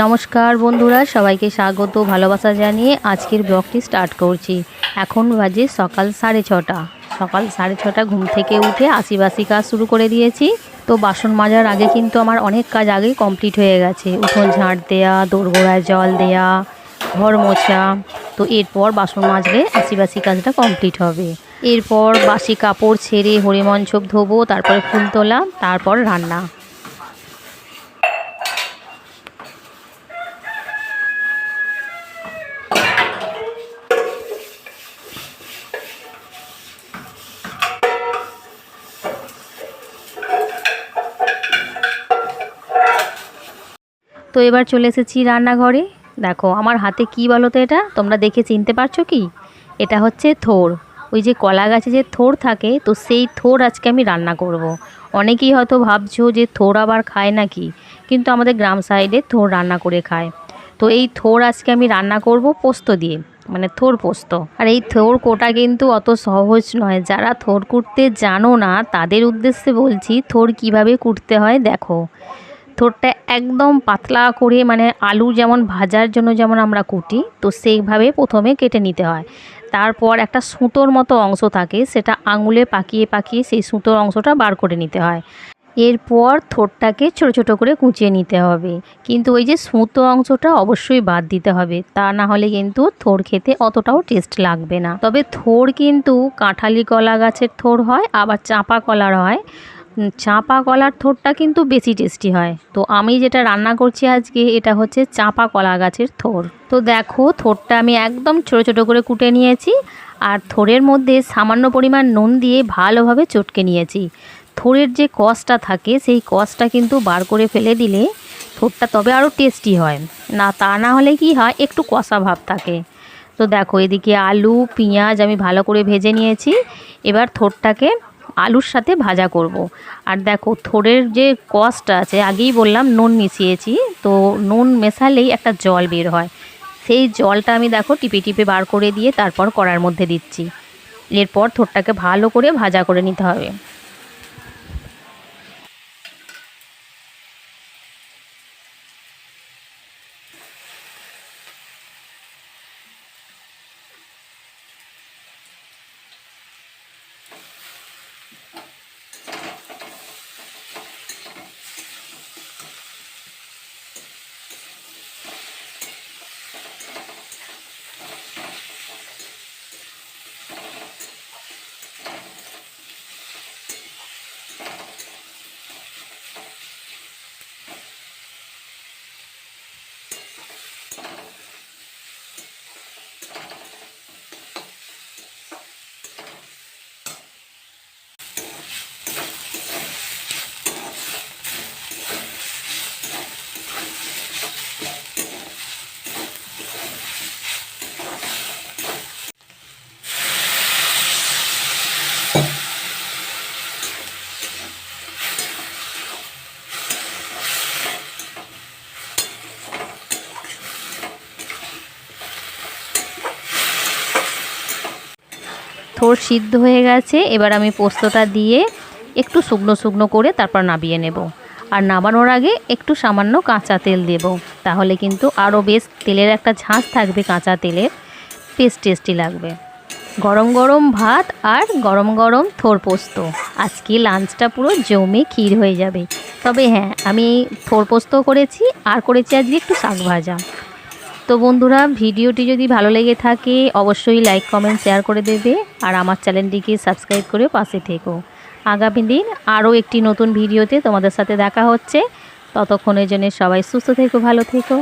নমস্কার বন্ধুরা, সবাইকে স্বাগত, ভালোবাসা জানিয়ে আজকের ব্লগটি স্টার্ট করছি। এখন বাজে সকাল সাড়ে ছটা। সকাল সাড়ে ছটা ঘুম থেকে উঠে আশিবাসি কাজ শুরু করে দিয়েছি। তো বাসন মাজার আগে কিন্তু আমার অনেক কাজ আগেই কমপ্লিট হয়ে গেছে। উঠোন ঝাঁট দেয়া, দোরগোড়ায় জল দেয়া, ঘর মোছা। তো এরপর বাসন মাজলে আশিবাসি কাজটা কমপ্লিট হবে। এরপর বাসি কাপড় ছেড়ে হরিমঞ্ছপ ধোবো, তারপরে ফুল তোলা, তারপর রান্না। তো এবার চলে এসেছি রান্নাঘরে। দেখো, আমার হাতে কি বলো তো এটা? তোমরা দেখে চিনতে পারছ কি? এটা হচ্ছে থোর। ওই যে কলা গাছে যে থোর থাকে, তো সেই থোর আজকে আমি রান্না করব। অনেকেই হয়তো ভাবছ যে থোর আবার খায় নাকি? কিন্তু আমাদের গ্রাম সাইডে থোর রান্না করে খায়। তো এই থোর আজকে আমি রান্না করব পোস্ত দিয়ে মানে থোর পোস্ত। আর এই থোর কোটা কিন্তু অত সহজ নয়। যারা থোর কুটতে জানো না, তাদের উদ্দেশ্যে বলছি থোর কীভাবে কুটতে হয়, দেখো। থোরটা একদম পাতলা করে মানে আলু যেমন ভাজার জন্য যেমন আমরা কুটি, তো সেইভাবে প্রথমে কেটে নিতে হয়। তারপর একটা সুতোর মতো অংশ থাকে, সেটা আঙুলে পাকিয়ে পাকিয়ে সেই সুতোর অংশটা বার করে নিতে হয়। এরপর থোরটাকে ছোট ছোট করে কুচিয়ে নিতে হবে। কিন্তু ওই যে সুতো অংশটা অবশ্যই বাদ দিতে হবে, তা না হলে কিন্তু থোর খেতে অতটাও টেস্ট লাগবে না। তবে থোর কিন্তু কাঁঠালি কলা গাছের থোর হয়, আবার চাঁপা কলার হয়। চাঁপা কলার থোরটা কিন্তু বেশি টেস্টি হয়। তো আমি যেটা রান্না করছি আজকে, এটা হচ্ছে চাঁপা কলা গাছের থোর। তো দেখো, থোরটা আমি একদম ছোট ছোট করে কুটে নিয়েছি আর থোরের মধ্যে সামান্য পরিমাণ নুন দিয়ে ভালোভাবে চটকে নিয়েছি। থোরের যে কষটা থাকে, সেই কষটা কিন্তু বার করে ফেলে দিলে থোরটা তবে আরও টেস্টি হয়। না, তা না হলে কি হয়, একটু কষা ভাব থাকে। তো দেখো, এদিকে আলু, পেঁয়াজ আমি ভালো করে ভেজে নিয়েছি। এবার থোরটাকে আলুর সাথে ভাজা করব। আর দেখো, থোড়ের যে কষটা আছে, আগেই বললাম নুন মিশিয়েছি, তো নুন মেশালেই একটা জল বের হয়। সেই জলটা আমি দেখো, টিপে টিপে বার করে দিয়ে তারপর কড়ার মধ্যে দিচ্ছি। এরপর থোরটাকে ভালো করে ভাজা করে নিতে হবে। থোর সিদ্ধ হয়ে গেছে। এবার আমি পোস্তটা দিয়ে একটু শুকনো শুকনো করে তারপর নামিয়ে নেব। আর নামানোর আগে একটু সামান্য কাঁচা তেল দেব। তাহলে কিন্তু আরও বেশ তেলের একটা ঝাঁজ থাকবে কাঁচা তেলের। বেশ টেস্টি লাগবে। গরম গরম ভাত আর গরম গরম থোর পোস্ত। আজকে লাঞ্চটা পুরো জমে ক্ষীর হয়ে যাবে। তবে হ্যাঁ আমি থোর পোস্ত করেছি, আর করেছি আজকে একটু শাক ভাজা। তো বন্ধুরা, ভিডিওটি যদি ভালো লেগে থাকে, অবশ্যই লাইক কমেন্ট শেয়ার করে দেবে আর আমার চ্যানেলটিকে সাবস্ক্রাইব করে পাশে থেকো। আগামী দিন আরও একটি নতুন ভিডিওতে তোমাদের সাথে দেখা হচ্ছে। ততক্ষণের জন্য সবাই সুস্থ থেকো, ভালো থেকো।